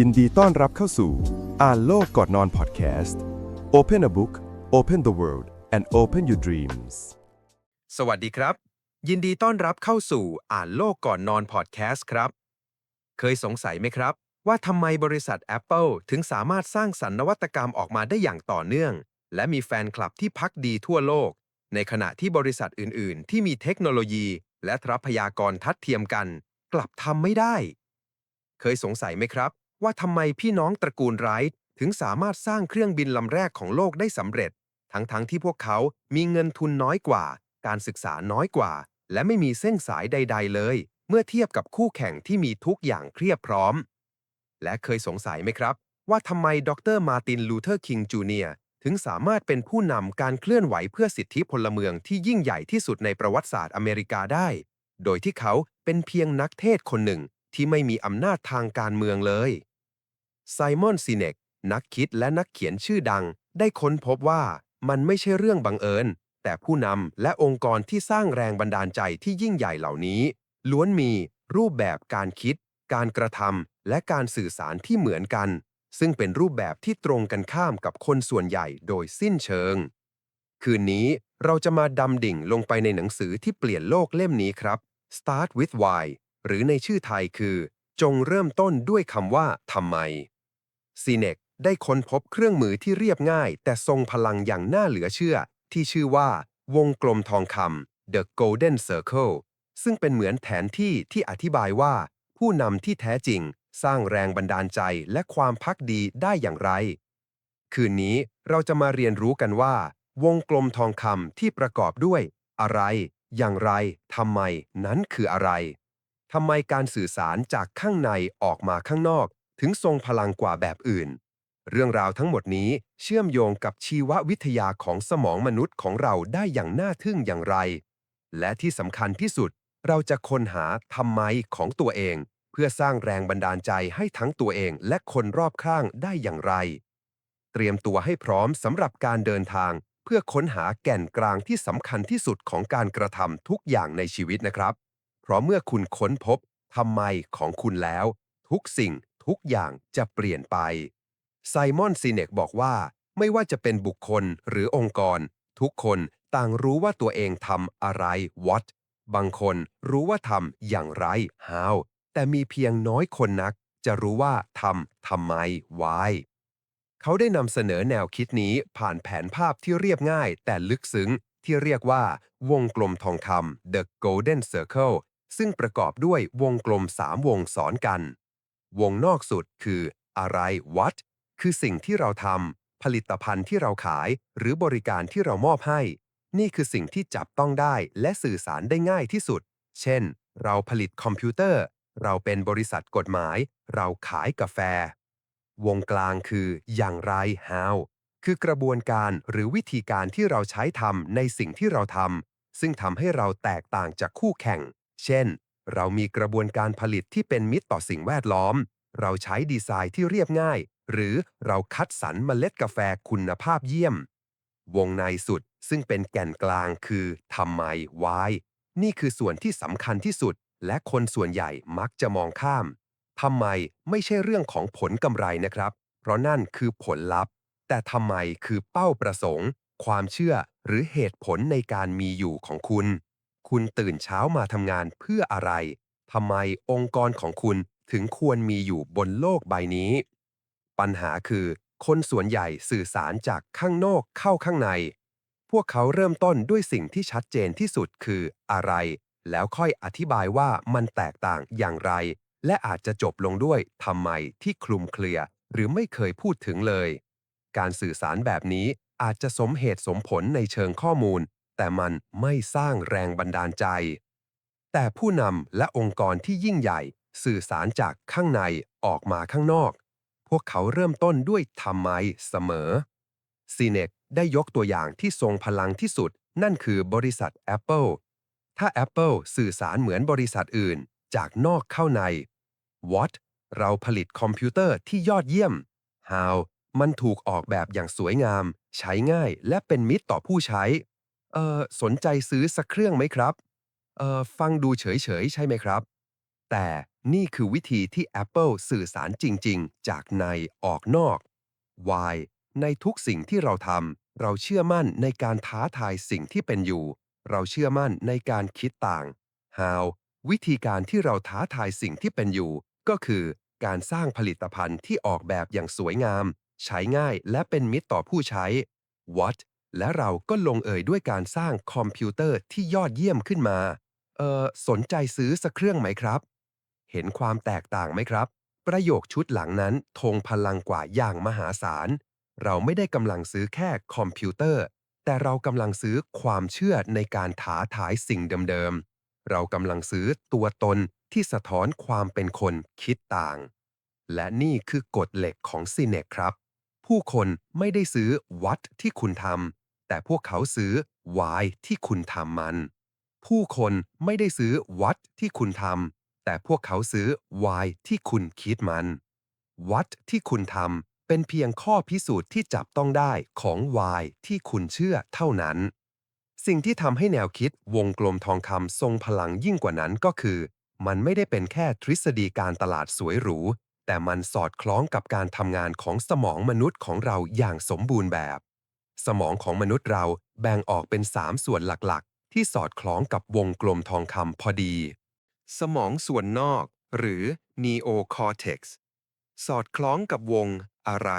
ยินดีต้อนรับเข้าสู่ อ่านโลกก่อนนอนพอดแคสต์ Open a book Open the world and open your dreams สวัสดีครับ ยินดีต้อนรับเข้าสู่อ่านโลกก่อนนอนพอดแคสต์ครับ เคยสงสัยไหมครับ ว่าทำไมบริษัท Apple ถึงสามารถสร้างสรรค์นวัตกรรมออกมาได้อย่างต่อเนื่อง และมีแฟนคลับที่พักดีทั่วโลก ในขณะที่บริษัทอื่น ๆ ที่มีเทคโนโลยี และทรัพยากรทัดเทียมกัน กลับทำไม่ได้ เคยสงสัยไหมครับ ว่าทำไมพี่น้องตระกูลไรท์ถึงสามารถสร้างเครื่องบินลำแรกของโลกได้สำเร็จ ทั้งๆที่พวกเขามีเงินทุนน้อยกว่า การศึกษาน้อยกว่า และไม่มีเส้นสายใด ๆ เลย เมื่อเทียบกับคู่แข่งที่มีทุกอย่างเครียบพร้อม และเคยสงสัยไหมครับ ว่าทำไมดรมาร์ตินลูเทอร์คิงจูเนียร์ถึงสามารถเป็นผู้นำการเคลื่อนไหวเพื่อสิทธิพลเมืองที่ยิ่งใหญ่ที่สุดในประวัติศาสตร์อเมริกาได้ โดยที่เขาเป็นเพียงนักเทศคนหนึ่งที่ไม่มีอำนาจทางการเมืองเลย ไซมอนซีเนกนักคิดและนักเขียนชื่อดัง ได้ค้นพบว่ามันไม่ใช่เรื่องบังเอิญ แต่ผู้นำและองค์กรที่สร้างแรงบันดาลใจที่ยิ่งใหญ่เหล่านี้ ล้วนมีรูปแบบการคิด การกระทำและการสื่อสารที่เหมือนกัน ซึ่งเป็นรูปแบบที่ตรงกันข้ามกับคนส่วนใหญ่โดยสิ้นเชิง คืนนี้เราจะมาดำดิ่งลงไปในหนังสือที่เปลี่ยนโลกเล่มนี้ครับ Start with Why หรือในชื่อไทยคือ จงเริ่มต้นด้วยคำว่าทำไม ซีเนกได้ค้นพบเครื่องมือที่เรียบง่าย แต่ทรงพลังอย่างน่าเหลือเชื่อ ที่ชื่อว่า วงกลมทองคำ The Golden Circle ซึ่งเป็นเหมือนแผนที่ที่อธิบายว่า ผู้นำที่แท้จริง สร้างแรงบันดาลใจและความพักดีได้อย่างไร คืนนี้เราจะมาเรียนรู้กันว่า วงกลมทองคำที่ประกอบด้วย อะไร อย่างไรทำไม นั้นคืออะไรทำไมการสื่อสารจากข้างในออกมาข้างนอก ถึงทรงพลังกว่าแบบอื่น เรื่องราวทั้งหมดนี้เชื่อมโยงกับชีววิทยาของสมองมนุษย์ของเราได้อย่างน่าทึ่งอย่างไร และที่สำคัญที่สุดเราจะค้นหาทำไมของตัวเอง เพื่อสร้างแรงบันดาลใจให้ทั้งตัวเองและคนรอบข้างได้อย่างไร เตรียมตัวให้พร้อมสำหรับการเดินทาง เพื่อค้นหาแก่นกลางที่สำคัญที่สุดของการกระทำทุกอย่างในชีวิตนะครับ เพราะเมื่อคุณค้นพบทำไมของคุณแล้ว ทุกสิ่ง ทุกอย่างจะเปลี่ยนไป ไซมอนซีเนกบอกว่า ไม่ว่าจะเป็นบุคคลหรือองค์กร ทุกคนต่างรู้ว่าตัวเองทำอะไร what บางคนรู้ว่าทำอย่างไร how แต่มีเพียงน้อยคนนัก จะรู้ว่าทำทำไม why เขาได้นำเสนอแนวคิดนี้ผ่านแผนภาพที่เรียบง่ายแต่ลึกซึ้งที่เรียกว่าวงกลมทองคำ The Golden Circle ซึ่งประกอบด้วยวงกลมสามวงซ้อนกัน วงนอกสุดคืออะไร what คือสิ่งที่เราทำผลิตภัณฑ์ที่เราขาย หรือบริการที่เรามอบให้ นี่คือสิ่งที่จับต้องได้และสื่อสารได้ง่ายที่สุด เช่น เราผลิตคอมพิวเตอร์ เราเป็นบริษัทกฎหมาย เราขายกาแฟ วงกลางคืออย่างไร how คือกระบวนการหรือวิธีการที่เราใช้ทำในสิ่งที่เราทำซึ่งทำให้เราแตกต่างจากคู่แข่ง เช่น เรามีกระบวนการผลิตที่เป็นมิตรต่อสิ่งแวดล้อม เราใช้ดีไซน์ที่เรียบง่าย หรือเราคัดสรรเมล็ดกาแฟคุณภาพเยี่ยม วงในสุดซึ่งเป็นแก่นกลางคือทำไม why นี่คือส่วนที่สำคัญที่สุด และคนส่วนใหญ่มักจะมองข้ามทำไมไม่ใช่เรื่องของผลกำไรนะครับ เพราะนั่นคือผลลัพธ์ แต่ทำไมคือเป้าประสงค์ ความเชื่อหรือเหตุผลในการมีอยู่ของคุณ คุณตื่นเช้ามาทำงานเพื่ออะไร ทำไมองค์กรของคุณถึงควรมีอยู่บนโลกใบนี้ ปัญหาคือ คนส่วนใหญ่สื่อสารจากข้างนอกเข้าข้างใน พวกเขาเริ่มต้นด้วยสิ่งที่ชัดเจนที่สุดคืออะไร แล้วค่อยอธิบายว่ามันแตกต่างอย่างไร และอาจจะจบลงด้วยทำไมที่คลุมเครือ หรือไม่เคยพูดถึงเลย การสื่อสารแบบนี้อาจจะสมเหตุสมผลในเชิงข้อมูล แต่มันไม่สร้างแรงบันดาลใจ แต่ผู้นำและองค์กรที่ยิ่งใหญ่สื่อสารจากข้างในออกมาข้างนอก พวกเขาเริ่มต้นด้วยทำไมเสมอซีเนกได้ยกตัวอย่างที่ทรงพลังที่สุด นั่นคือบริษัท Apple ถ้า Apple สื่อสารเหมือนบริษัทอื่น จากนอกเข้าใน What เราผลิตคอมพิวเตอร์ที่ยอดเยี่ยม How มันถูกออกแบบอย่างสวยงาม ใช้ง่ายและเป็นมิตรต่อผู้ใช้ เอ่อ สนใจซื้อสักเครื่องไหมครับ เอ่อ ฟังดูเฉย ๆ ใช่ไหมครับ แต่นี่คือวิธีที่ Apple สื่อสารจริง ๆ จากในออกนอก Why ในทุกสิ่งที่เราทำ เราเชื่อมั่นในการท้าทายสิ่งที่เป็นอยู่ เราเชื่อมั่นในการคิดต่าง How วิธีการที่เราท้าทายสิ่งที่เป็นอยู่ ก็คือการสร้างผลิตภัณฑ์ที่ออกแบบอย่างสวยงาม ใช้ง่ายและเป็นมิตรต่อผู้ใช้ What และเราก็ลงเอยด้วยการสร้างคอมพิวเตอร์ที่ยอดเยี่ยมขึ้นมา เออสนใจซื้อสักเครื่องไหมครับ เห็นความแตกต่างไหมครับ ประโยคชุดหลังนั้นทงพลังกว่าอย่างมหาศาล เราไม่ได้กำลังซื้อแค่คอมพิวเตอร์ แต่เรากำลังซื้อความเชื่อในการท้าทายสิ่งเดิมๆ เรากำลังซื้อตัวตนที่สะท้อนความเป็นคนคิดต่าง และนี่คือกฎเหล็กของซีเนกครับ ผู้คนไม่ได้ซื้อวัดที่คุณทำ แต่พวกเขาซื้อ why ที่คุณทำมัน ผู้คนไม่ได้ซื้อวัดที่คุณทำแต่พวกเขาซื้อ why ที่คุณคิดมันวัดที่คุณทำเป็นเพียงข้อพิสูจน์ที่จับต้องได้ของ why ที่คุณเชื่อเท่านั้น สิ่งที่ทำให้แนวคิดวงกลมทองคำทรงพลังยิ่งกว่านั้นก็คือ มันไม่ได้เป็นแค่ทฤษฎีการตลาดสวยหรู แต่มันสอดคล้องกับการทำงานของสมองมนุษย์ของเราอย่างสมบูรณ์แบบ สมองของมนุษย์เราแบ่งออกเป็น 3 ส่วนหลักๆ ที่สอดคล้องกับวงกลมทองคำพอดี สมองส่วนนอก หรือ neocortex สอดคล้องกับวง อะไร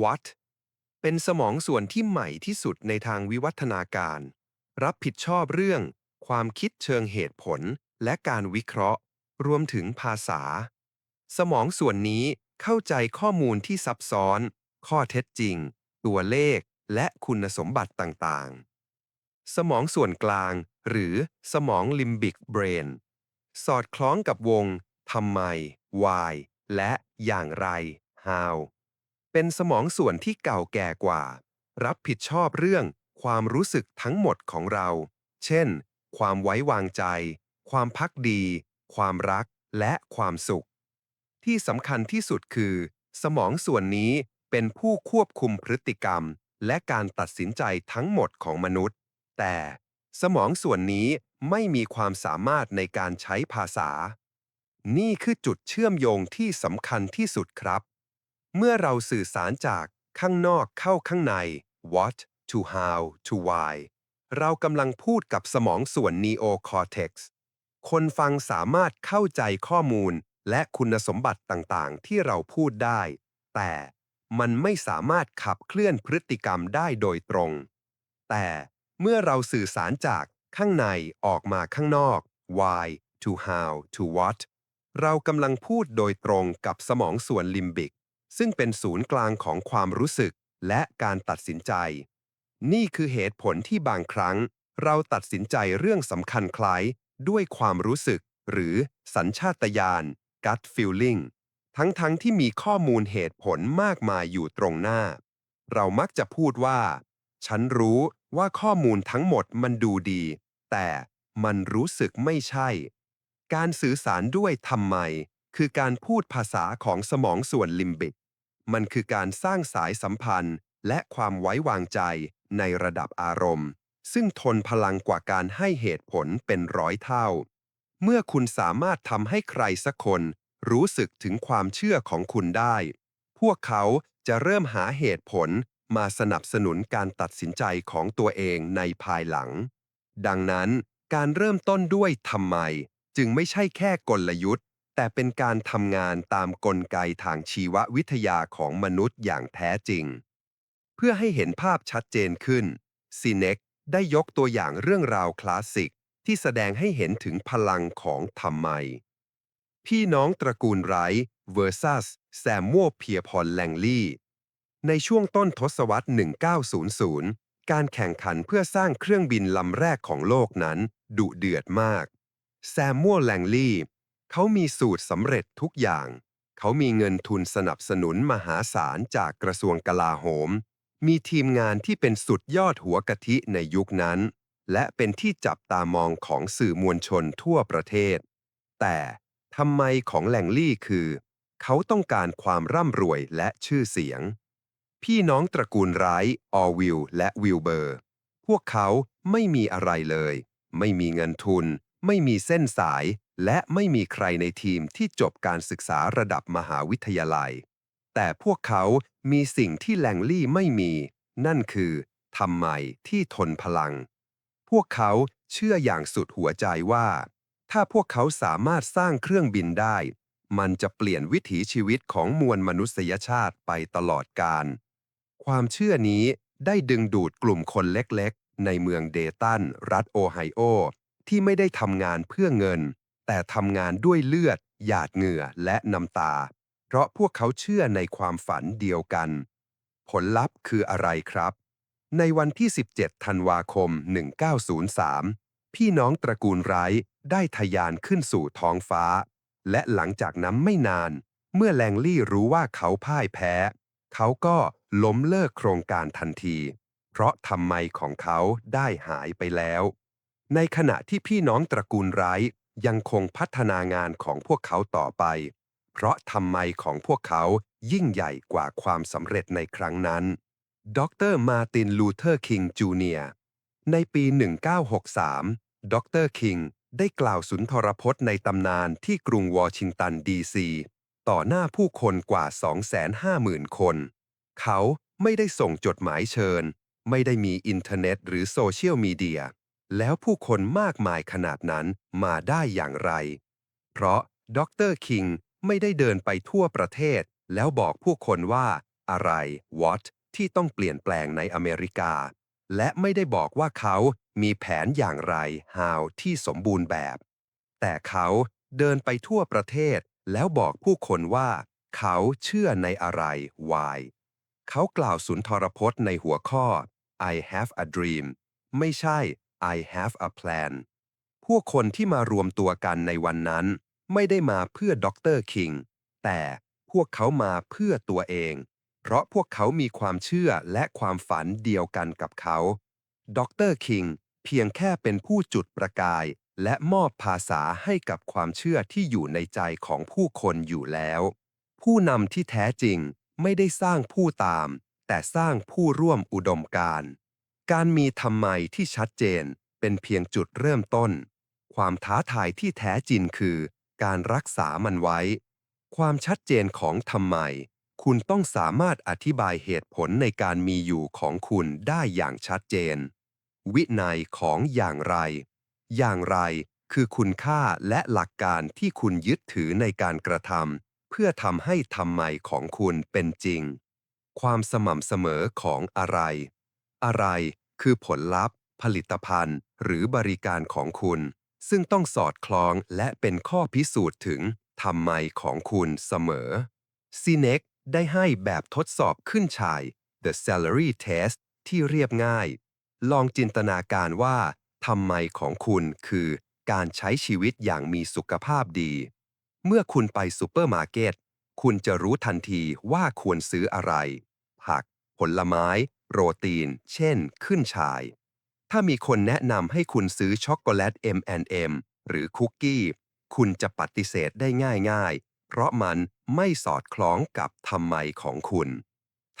what เป็นสมองส่วนที่ใหม่ที่สุดในทางวิวัฒนาการ รับผิดชอบเรื่อง ความคิดเชิงเหตุผล และการวิเคราะห์ รวมถึงภาษา สมองส่วนนี้เข้าใจข้อมูลที่ซับซ้อน ข้อเท็จจริง ตัวเลข และคุณสมบัติต่างๆ สมองส่วนกลาง หรือสมองลิมบิกเบรนสอดคล้องกับวงทำไม why และอย่างไร how เป็นสมองส่วนที่เก่าแก่กว่า รับผิดชอบเรื่องความรู้สึกทั้งหมดของเรา เช่น ความไว้วางใจ ความพักดี ความรัก และความสุข ที่สำคัญที่สุดคือ สมองส่วนนี้เป็นผู้ควบคุมพฤติกรรม และการตัดสินใจทั้งหมดของมนุษย์ แต่สมองส่วนนี้ไม่มีความสามารถในการใช้ภาษา นี่คือจุดเชื่อมโยงที่สำคัญที่สุดครับ เมื่อเราสื่อสารจากข้างนอกเข้าข้างใน what to how to why เรากำลังพูดกับสมองส่วน neocortex คนฟังสามารถเข้าใจข้อมูลและคุณสมบัติต่างๆ ที่เราพูดได้ แต่ มันไม่สามารถขับเคลื่อนพฤติกรรมได้โดยตรง แต่เมื่อเราสื่อสารจากข้างในออกมาข้างนอก why to how to what เรากำลังพูดโดยตรงกับสมองส่วนลิมบิก ซึ่งเป็นศูนย์กลางของความรู้สึกและการตัดสินใจ นี่คือเหตุผลที่บางครั้ง เราตัดสินใจเรื่องสำคัญคล้ายด้วยความรู้สึก หรือสัญชาตญาณ gut feeling ทั้งๆทที่มีข้อมูลเหตุผลมากมายอยู่ตรงหน้า เรามักจะพูดว่า ฉันรู้ว่าข้อมูลทั้งหมดมันดูดี แต่มันรู้สึกไม่ใช่ การสื่อสารด้วยทำไม คือการพูดภาษาของสมองส่วนลิมบิก มันคือการสร้างสายสัมพันธ์ และความไว้วางใจในระดับอารมณ์ ซึ่งทนพลังกว่าการให้เหตุผลเป็นร้อยเท่า เมื่อคุณสามารถทำให้ใครสักคน รู้สึกถึงความเชื่อของคุณได้ พวกเขาจะเริ่มหาเหตุผลมาสนับสนุนการตัดสินใจของตัวเองในภายหลัง ดังนั้นการเริ่มต้นด้วยทำไม จึงไม่ใช่แค่กลยุทธ์ แต่เป็นการทำงานตามกลไกทางชีววิทยาของมนุษย์อย่างแท้จริง เพื่อให้เห็นภาพชัดเจนขึ้นซีเน็กได้ยกตัวอย่างเรื่องราวคลาสสิกที่แสดงให้เห็นถึงพลังของทำไม พี่น้องตระกูลไรท์ versus แซมมัวเพียพอลแลงลี่ ในช่วงต้นทศวรรษ 1900 การแข่งขันเพื่อสร้างเครื่องบินลำแรกของโลกนั้น ดุเดือดมาก แซมมัวแลงลี่ เขามีสูตรสำเร็จทุกอย่าง เขามีเงินทุนสนับสนุนมหาศาลจากกระทรวงกลาโหม มีทีมงานที่เป็นสุดยอดหัวกะทิในยุคนั้น และเป็นที่จับตามองของสื่อมวลชนทั่วประเทศ แต่ ทำไมของแหลงลี่คือ เขาต้องการความร่ำรวยและชื่อเสียง พี่น้องตระกูลไรท์ออวิลและวิลเบอร์ พวกเขาไม่มีอะไรเลย ไม่มีเงินทุน ไม่มีเส้นสาย และไม่มีใครในทีมที่จบการศึกษาระดับมหาวิทยาลัย แต่พวกเขามีสิ่งที่แลงลี่ไม่มี นั่นคือทำไมที่ทนพลัง พวกเขาเชื่ออย่างสุดหัวใจว่า ถ้าพวกเขาสามารถสร้างเครื่องบินได้ มันจะเปลี่ยนวิถีชีวิตของมวลมนุษยชาติไปตลอดกาลความเชื่อนี้ได้ดึงดูดกลุ่มคนเล็กๆ ในเมืองเดตัน รัฐโอไฮโอ ที่ไม่ได้ทำงานเพื่อเงิน แต่ทำงานด้วยเลือด หยาดเหงื่อและน้ำตา เพราะพวกเขาเชื่อในความฝันเดียวกัน ผลลัพธ์คืออะไรครับ ในวันที่ 17 ธันวาคม 1903 พี่น้องตระกูลไรท์ได้ทะยานขึ้นสู่ท้องฟ้า และหลังจากนั้นไม่นาน เมื่อแลงลี่รู้ว่าเขาพ่ายแพ้ เขาก็ล้มเลิกโครงการทันที เพราะทำไมของเขาได้หายไปแล้ว ในขณะที่พี่น้องตระกูลไรท์ยังคงพัฒนางานของพวกเขาต่อไป เพราะทำไมของพวกเขายิ่งใหญ่กว่าความสำเร็จในครั้งนั้น ดรมาร์ตินลูเทอร์คิงจูเนียร์ในปี 1963 ดรคิงได้กล่าวสุนทรพจน์ในตำนานที่กรุงวอชิงตันดีซี ต่อหน้าผู้คนกว่า 250,000 คน เขาไม่ได้ส่งจดหมายเชิญ ไม่ได้มีอินเทอร์เน็ตหรือโซเชียลมีเดีย แล้วผู้คนมากมายขนาดนั้นมาได้อย่างไร เพราะดรคิงไม่ได้เดินไปทั่วประเทศ แล้วบอกผู้คนว่าอะไร what ที่ต้องเปลี่ยนแปลงในอเมริกา และไม่ได้บอกว่าเขา มีแผนอย่างไร how ที่สมบูรณ์แบบ แต่เขาเดินไปทั่วประเทศแล้วบอกผู้คนว่า เขาเชื่อในอะไร why เขากล่าวสุนทรพจน์ในหัวข้อ I have a dream ไม่ใช่ I have a plan พวกคนที่มารวมตัวกันในวันนั้น ไม่ได้มาเพื่อดรคิงแต่พวกเขามาเพื่อตัวเอง เพราะพวกเขามีความเชื่อและความฝันเดียวกันกับเขาดรคิง เพียงแค่เป็นผู้จุดประกาย และมอบภาษาให้กับความเชื่อที่อยู่ในใจของผู้คนอยู่แล้ว ผู้นำที่แท้จริงไม่ได้สร้างผู้ตาม แต่สร้างผู้ร่วมอุดมการณ์การมีทำไมที่ชัดเจนเป็นเพียงจุดเริ่มต้น ความท้าทายที่แท้จริงคือ การรักษามันไว้ ความชัดเจนของทำไม คุณต้องสามารถอธิบายเหตุผลในการมีอยู่ของคุณได้อย่างชัดเจน วินัยของอย่างไร อย่างไรคือคุณค่าและหลักการที่คุณยึดถือในการกระทำเพื่อทำให้ทำไมของคุณเป็นจริง ความสม่ำเสมอของอะไร อะไรคือผลลัพธ์ ผลิตภัณฑ์ หรือบริการของคุณ ซึ่งต้องสอดคล้องและเป็นข้อพิสูจน์ถึงทำไมของคุณเสมอซีเน็กได้ให้แบบทดสอบขึ้นชาย The Salary Test ที่เรียบง่าย ลองจินตนาการว่าทำไมของคุณคือการใช้ชีวิตอย่างมีสุขภาพดี เมื่อคุณไปซูเปอร์มาร์เก็ต คุณจะรู้ทันทีว่าควรซื้ออะไร ผัก ผลไม้โปรตีน เช่น ขึ้นชาย ถ้ามีคนแนะนำให้คุณซื้อช็อกโกแลต M&M หรือคุกกี้ คุณจะปฏิเสธได้ง่าย ๆ เพราะมันไม่สอดคล้องกับทำไมของคุณ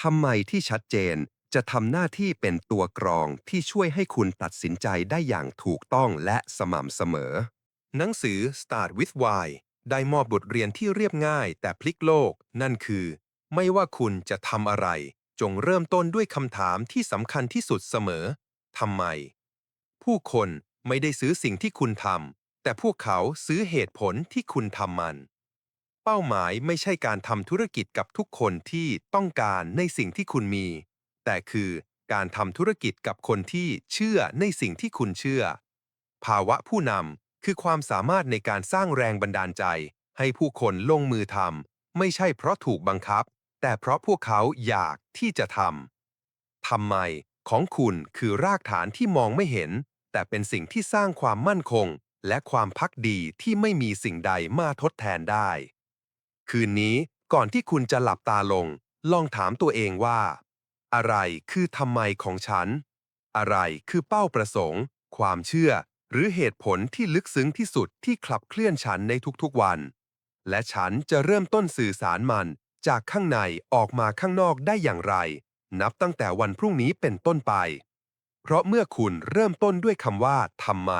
ทำไมที่ชัดเจน จะทำหน้าที่เป็นตัวกรองที่ช่วยให้คุณตัดสินใจได้อย่างถูกต้องและสม่ำเสมอ หนังสือ Start with Why ได้มอบบทเรียนที่เรียบง่ายแต่พลิกโลก นั่นคือ ไม่ว่าคุณจะทำอะไร จงเริ่มต้นด้วยคำถามที่สำคัญที่สุดเสมอทำไม ผู้คนไม่ได้ซื้อสิ่งที่คุณทำแต่พวกเขาซื้อเหตุผลที่คุณทำมัน เป้าหมายไม่ใช่การทำธุรกิจกับทุกคนที่ต้องการในสิ่งที่คุณมี แต่คือการทำธุรกิจกับคนที่เชื่อในสิ่งที่คุณเชื่อ ภาวะผู้นำคือความสามารถในการสร้างแรงบันดาลใจ ให้ผู้คนลงมือทำไม่ใช่เพราะถูกบังคับ แต่เพราะพวกเขาอยากที่จะทำทำไมของคุณคือรากฐานที่มองไม่เห็น แต่เป็นสิ่งที่สร้างความมั่นคง และความพักดีที่ไม่มีสิ่งใดมาทดแทนได้ คืนนี้ก่อนที่คุณจะหลับตาลง ลองถามตัวเองว่า อะไรคือทำไมของฉัน อะไรคือเป้าประสงค์ ความเชื่อ หรือเหตุผลที่ลึกซึ้งที่สุดที่ขับเคลื่อนฉันในทุกๆวัน และฉันจะเริ่มต้นสื่อสารมัน จากข้างในออกมาข้างนอกได้อย่างไร นับตั้งแต่วันพรุ่งนี้เป็นต้นไป เพราะเมื่อคุณเริ่มต้นด้วยคำว่าทำไม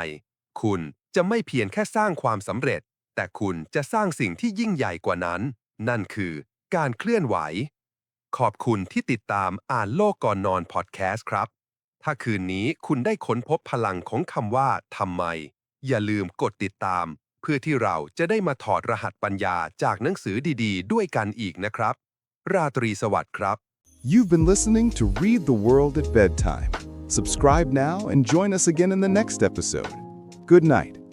คุณจะไม่เพียงแค่สร้างความสำเร็จ แต่คุณจะสร้างสิ่งที่ยิ่งใหญ่กว่านั้น นั่นคือการเคลื่อนไหว ขอบคุณที่ติดตามอ่านโลกก่อนนอนพอดแคสต์ครับ ถ้าคืนนี้คุณได้ค้นพบพลังของคำว่าทำไม อย่าลืมกดติดตาม เพื่อที่เราจะได้มาถอดรหัสปัญญาจากหนังสือดีๆ ด้วยกันอีกนะครับ ราตรีสวัสดิ์ครับ You've been listening to Read the World at Bedtime. Subscribe now and join us again in the next episode. Good night.